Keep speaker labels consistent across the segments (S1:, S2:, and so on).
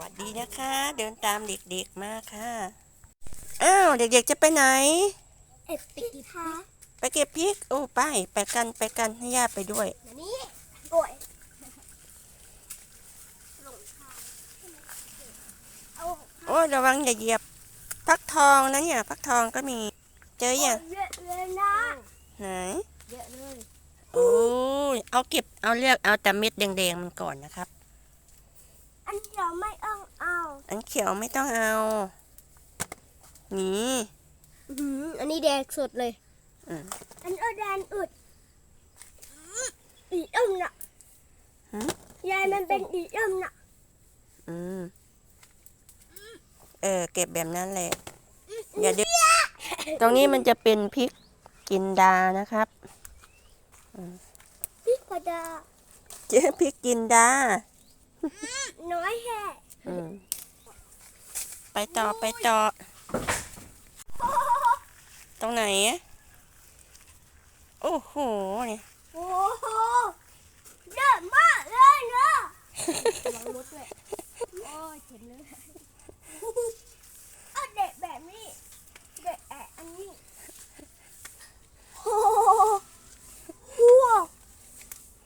S1: วัสดีนะคะ เดินตามเด็กๆมาค่ะ อ้าวเด็กๆจะไปไหน
S2: เอ็ดปิกิค่ะ
S1: ไปเก็บพริก โอ้ไปไปกันไปกันให้ย่าไปด้วย
S2: มานี่โอ้ยหลงทางเอา
S1: โอ้ยระวังอย่าเหยียบฟักทองนะเนี่ยฟักทองก็มี เจออย่าง
S2: เยอะเลยนะ
S1: ไหน
S2: เยอะเลย
S1: โอ้ยเอาเก็บเอาเลือกเอาแต่เม็ดแดงๆมันก่อนนะครับ
S2: อันเดียวไม่ต้องเอา
S1: อันเขียวไม่ต้องเอา นี่
S2: อื้อหืออันนี้แดงสดเลย
S1: อืม
S2: อันเอาแดงอุดอีอ้มน่ะ
S1: หืม
S2: ยายมันเป็นอีอ้มน่ะ
S1: อืมเออ เก็บแบบนั้นแหละ อย่าดื้อตรงนี้มันจะเป็นพริกกินดานะครับ
S2: พี่พอดา
S1: เจอพริกกินดา
S2: น้อยแค่
S1: อืมไปต่อไปต่อ ตรงไหนอะโอ้โหเนี่ย
S2: โอ้โหเยอะมากเลยเนาะระวังรถด้วยโอ้ยเจ็บเลยเอาเด็กแบบนี้ เด็กแอะอันนี้โอ้โห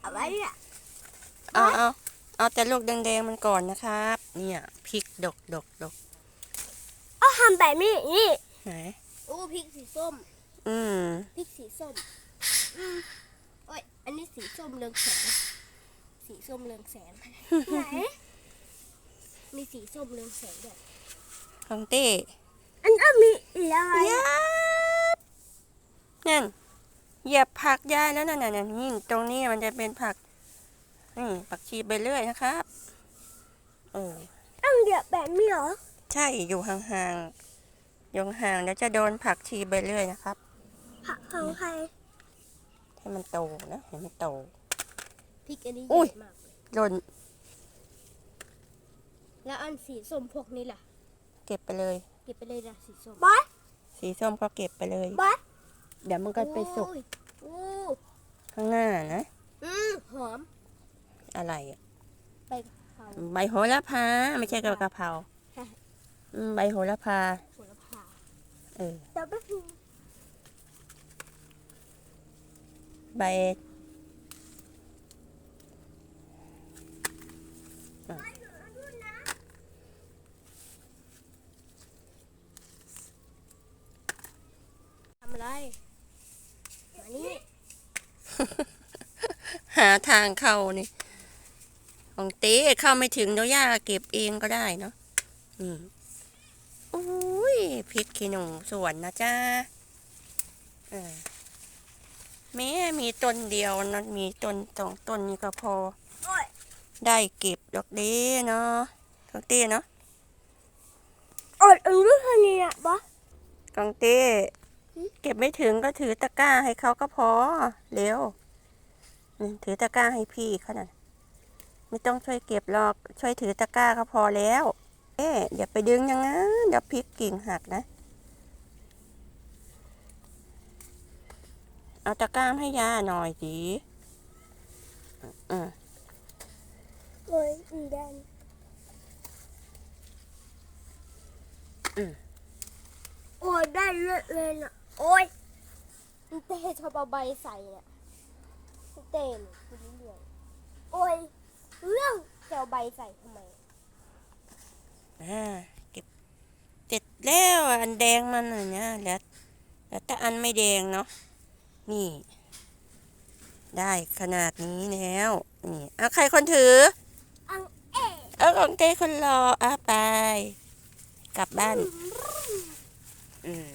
S2: อะไรเนี่ย
S1: เอาเอา เอาแต่ลูกแดงๆมันก่อนนะครับ เนี่ยพริกดกดกดก
S2: เอาทำแบบนี้นี่
S1: ไหน
S2: โอ้พริกสีส้ม
S1: อืม
S2: พริกสีส้มอืมโอ้ยอันนี้สีส้มเรืองแสงสีส้มเรืองแสงไหนมีสีส้มเรืองแสงด้วย
S1: ของเต้
S2: อันก็มีอีกอะไร
S1: ยับนั่นเหยียบผักยายแล้วนั่นน่ะนั่นนี่ตรงนี้มันจะเป็นผัก นี่ผักชีไปเรื่อยนะครับเออ
S2: ต้องเดือดแบบนี้เหรอ
S1: ใช่อยู่ห่างๆอยู่ห่างๆแล้วจะโดนผักชีไปเรื่อยนะครับ
S2: ผักของใคร
S1: ให้มันโตนะให้มันโต
S2: พริกอันนี้
S1: อุ้
S2: ให
S1: ย
S2: ญ่มากเลย
S1: โดน
S2: แล้วอันสีส้มพวกนี้ล่ะ
S1: เก็บไปเลย
S2: เก็บไปเลยนะสีส้ม
S1: สีส้มก็เก็บไปเลย
S2: บอส
S1: เดี๋ยวมันก็ไปสุก
S2: โอ้ยโอ้
S1: ข้างหน้านะ
S2: อืมหอม
S1: อะไรอะ
S2: ไปเผา
S1: ใบโหระพาไม่ใช่กระเพรา
S2: ใช่
S1: อืมใบโหระพา
S2: โหระพา
S1: เออ
S2: เดี๋ยวไปพิม
S1: ใบ
S2: ทำอะไรมานี่
S1: หาทางเข้านี่ ของเต้เข้าไม่ถึงเดี๋ยวย่าเก็บเองก็ได้เนาะนี่อุ้ยพริกขี้หนูสวนนะจ้าเออแม่มีต้นเดียวนะมีต้นสองต้นนี้ก็พอ
S2: โอ้ย
S1: ได้เก็บดอกเด้เนาะของเต้เนาะ
S2: อดอันรู้แค่นี้อะบอส
S1: ของเต้เก็บไม่ถึงก็ถือตะกร้าให้เขาก็พอ เร็วนี่ถือตะกร้าให้พี่เขาน่ะ ไม่ต้องช่วยเก็บหรอกช่วยถือตะกร้าก็พอแล้ว เอ๊ะอย่าไปดึงอย่างนั้นเดี๋ยวพริกกิ่งหักนะ เอาตะกร้าให้ย่าหน่อยสิอืม
S2: โอ้ยอีแดงโอ้ยได้เยอะเลยน่ะโอ้ยมันเต้ชอบเอาใบใส่เนี่ยมันเต้นคุณเรื่องโอ้ย เรื่องจะเอาใบใส่ทำไม
S1: อ่าเก็บเสร็จแล้วอันแดงมันน่ะนะแล้วแล้วแต่อันไม่แดงเนาะนี่ ได้ขนาดนี้แล้วนี่เอาใครคนถือ
S2: อังเอ๋
S1: เอาของเต้คนรออะไป กลับบ้าน อืม